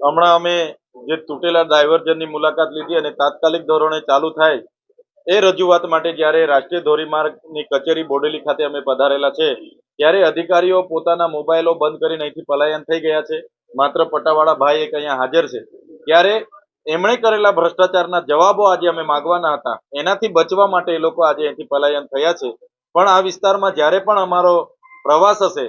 હમણાં અમે જે તૂટેલા ડાયવર્ઝનની મુલાકાત લીધી અને તાત્કાલિક ધોરણે ચાલુ થાય એ રજૂઆત માટે જ્યારે રાષ્ટ્રીય ધોરીમાર્ગની કચેરી બોડેલી ખાતે અમે પધારેલા છે, ત્યારે અધિકારીઓ પોતાના મોબાઈલો બંધ કરીને અહીંથી પલાયન થઈ ગયા છે. માત્ર પટાવાળા ભાઈ એક અહીંયા હાજર છે. ત્યારે એમણે કરેલા ભ્રષ્ટાચારના જવાબો આજે અમે માગવાના હતા. એનાથી બચવા માટે એ લોકો આજે અહીંથી પલાયન થયા છે. પણ આ વિસ્તારમાં જ્યારે પણ અમારો પ્રવાસ હશે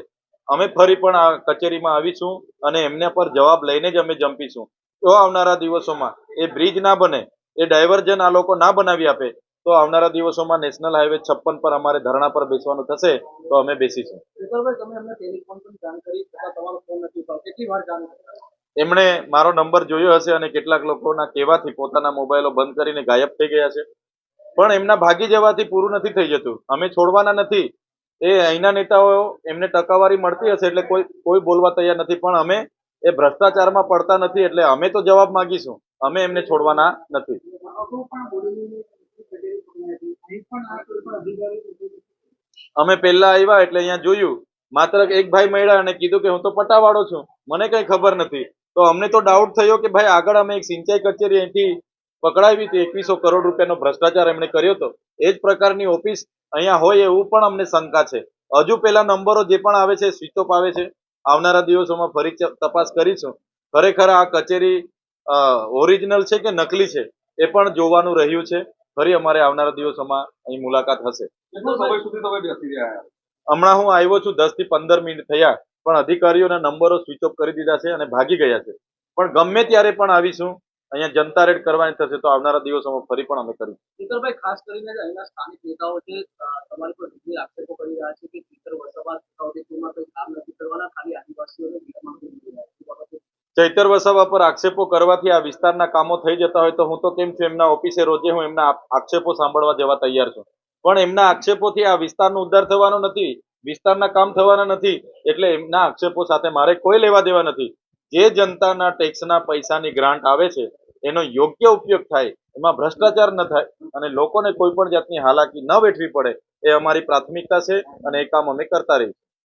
અમે ફરી પણ આ કચેરીમાં આવીશું અને એમના પર જવાબ લઈને જ અમે જંપીશું. તો આવનારા દિવસોમાં એ બ્રિજ ના બને એ ડાયવર્ઝન આ લોકો ના બનાવી આપે તો આવનારા દિવસોમાં નેશનલ હાઈવે છપ્પન પર અમારે ધરણા પર બેસવાનું થશે તો અમે બેસીશું. એમણે મારો નંબર જોયો હશે અને કેટલાક લોકોના કહેવાથી પોતાના મોબાઈલો બંધ કરીને ગાયબ થઈ ગયા છે. પણ એમના ભાગી જવાથી પૂરું નથી થઈ જતું. અમે છોડવાના નથી. એ અહીંના નેતાઓ એમને ટકાવારી મળતી હશે એટલે કોઈ કોઈ બોલવા તૈયાર નથી. પણ અમે એ ભ્રષ્ટાચારમાં પડતા નથી એટલે અમે તો જવાબ માંગીશું. અમે એમને છોડવાના નથી. અમે પહેલા આવ્યા એટલે અહીંયા જોયું. માત્ર એક ભાઈ મળ્યા અને કીધું કે હું તો પટાવાળો છું. મને કઈ ખબર નથી. તો અમને તો ડાઉટ થયો કે ભાઈ આગળ અમે એક સિંચાઈ કચેરી અહીંથી પકડાવી હતી. એકવીસો કરોડ રૂપિયાનો ભ્રષ્ટાચાર એમણે કર્યો હતો. એ જ પ્રકારની ઓફિસ અહીંયા હોય એવું પણ અમને શંકા છે. હજુ પેલા નંબરો જે પણ આવે છે સ્વિચ ઓફ આવે છે આવનારા દિવસોમાં ફરી તપાસ કરીશું. ખરેખર આ કચેરી ઓરિજિનલ છે કે નકલી છે એ પણ જોવાનું રહ્યું છે. ફરી અમારે આવનારા દિવસોમાં અહીં મુલાકાત હશે. હમણાં હું આવ્યો છું દસથી પંદર મિનિટ થયા પણ અધિકારીઓના નંબરો સ્વિચ ઓફ કરી દીધા છે અને ભાગી ગયા છે. પણ ગમે ત્યારે પણ આવીશું. અહીંયા જનતા રેડ કરવાની થશે તો આવનારા દિવસોમાં ફરી પણ અમે કરીશું. શીતલભાઈ ખાસ કરીને અહીંના સ્થાનિક નેતાઓ છે તમારી પર ગંભીર આક્ષેપો કરી રહ્યા છે કે ચિત્ર વસાવા છોટાઉદેપુરમાં કોઈ કામ નથી કરવાના ખાલી આદિવાસીઓને ચૈતર વસાવા પર આક્ષેપો કરવાથી આ વિસ્તારના કામો થઈ જતા હોય તો હું તો કેમ છું એમના ઓફિસે રોજે હું એમના આક્ષેપો સાંભળવા જવા તૈયાર છું. પણ એમના આક્ષેપોથી આ વિસ્તારનો ઉદ્ધાર થવાનો નથી વિસ્તારના કામ થવાના નથી એટલે એમના આક્ષેપો સાથે મારે કોઈ લેવા દેવા નથી. જે જનતાના ટેક્સના પૈસાની ગ્રાન્ટ આવે છે એનો યોગ્ય ઉપયોગ થાય, એમાં ભ્રષ્ટાચાર ન થાય અને લોકોને કોઈ પણ જાતની હાલાકી ન વેઠવી પડે, એ અમારી પ્રાથમિકતા છે અને એ કામ અમે કરતા રહીશું